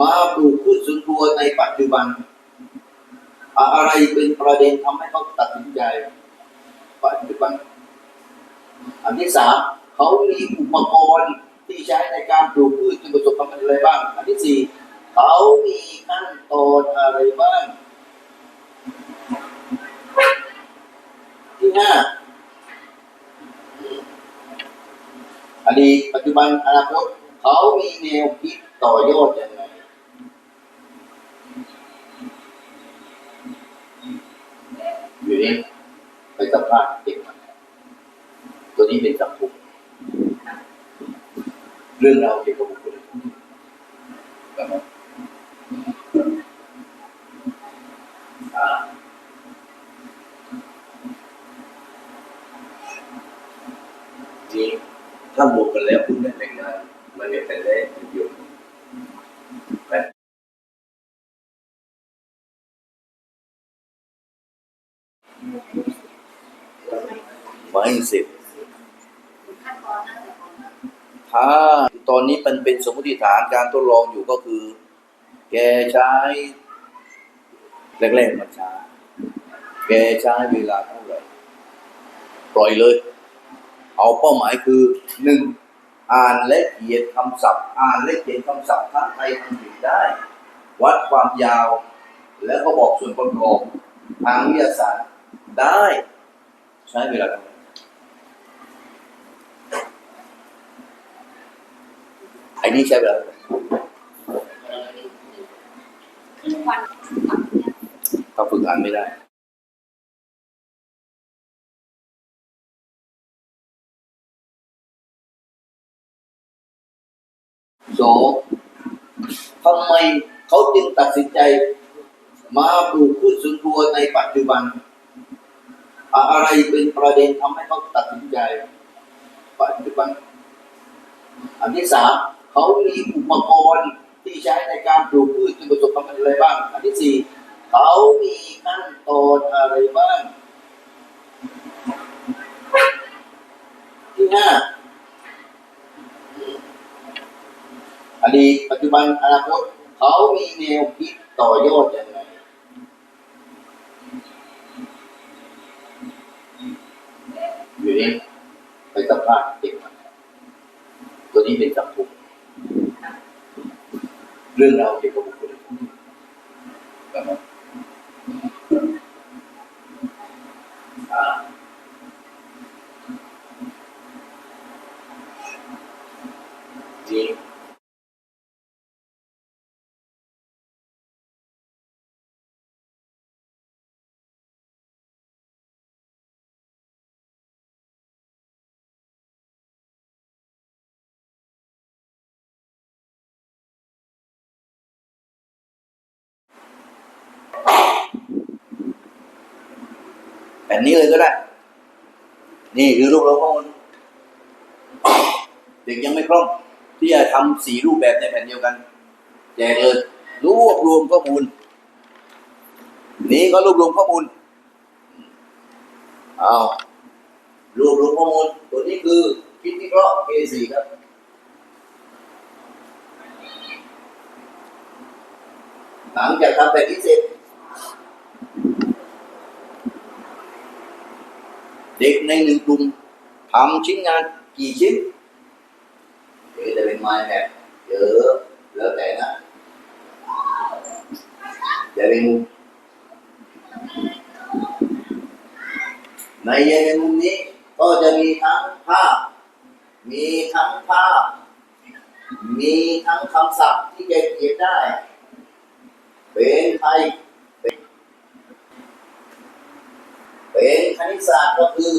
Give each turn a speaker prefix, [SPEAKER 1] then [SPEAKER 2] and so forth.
[SPEAKER 1] มาปลูกพืชสวนครัวในปัจจุบัน อะไรเป็นประเด็นทำให้เขาตัดสินใจปัจจุบัน อันที่สามเขามีอุปกรณ์ที่ใช้ในการปลูกพืชที่ประสบความสำเร็จอะไรบ้าง อันที่สี่เขามีขั้นตอนอะไรบ้าง ที่ห้าอดีตปัจจุบันอนาคตเขามีแนวคิดต่อยอดยังไง อยู่นี่ไปสัมภาษณ์เด็กมันตัวนี้เป็นสังคมเรื่องเราเกี่ยวกับบุคคล
[SPEAKER 2] ถ้ารวมกันแล้วคุณได้แต่งงานมันเนี่ยแต่ได้ประโยชน์แต่
[SPEAKER 1] ไม่เสร็จถ้าตอนนี้มันเป็นสมมติฐานการทดลองอยู่ก็คือ แกใช้ แรกๆมันช้า แกใช้เวลาเท่าไหร่ปล่อยเลย เอาเป้าหมายคือหนึ่งอ่านและเขียนคำศัพท์ อ่านและเขียนคำศัพท์ทั้งไทยทั้งอังกฤษได้ วัดความยาว แล้วก็บอกส่วนประกอบทางวิทยาศาสตร์ ได้ ใช้เวลาไรไอ้นี่ใช้เวลาเรา
[SPEAKER 3] มเนี่ย
[SPEAKER 1] ถ้าฝึกอ่านไม่ได้สองทำไมเขาจึงตัดสินใจ มาปลูกพืชสวนครัวในปัจจุบัน อะไรเป็นประเด็นทำให้เขาตัดสินใจปัจจุบันอันที่สามเขามีอุปกรณ์ที่ใช้ในการปลูกพืชที่ประสบความสำเร็จอะไรบ้าง อันที่สี่เขามีขั้นตอนอะไรบ้าง ที่ห้าอดีตปัจจุบันอนาคตเขามีแนวคิดต่อยอดยังไง อยู่นี่ไปสัมภาษณ์เด็กมันตัวนี้เป็นสังคมเรื่องราวเกี่ยวกับบุคคลนะครับอ่าจริง แผ่นนี้เลยก็ได้ นี่คือรูปเราข้อมูลเด็กยังไม่คล่อง ที่จะทำสี่รูปแบบในแผ่นเดียวกันแจกเลยรวบรวมข้อมูล นี่ก็รวบรวมข้อมูลเอารวบรวมข้อมูล ตัวนี้คือคิดวิเคราะห์ K4 ครับหลังจากทำแบบนี้เสร็จ เด็กในหนึ่งกลุ่มทำชิ้นงานกี่ชิ้นเดี๋ยวจะเป็นไม้แบบเยอะแล้วแต่นะจะเป็นมุมในในมุมนี้ก็จะมีทั้งภาพ มีทั้งภาพ มีทั้งคำศัพท์ที่แกเขียนได้ เป็นไทยเป็นเป็น คณิตศาสตร์ก็คือ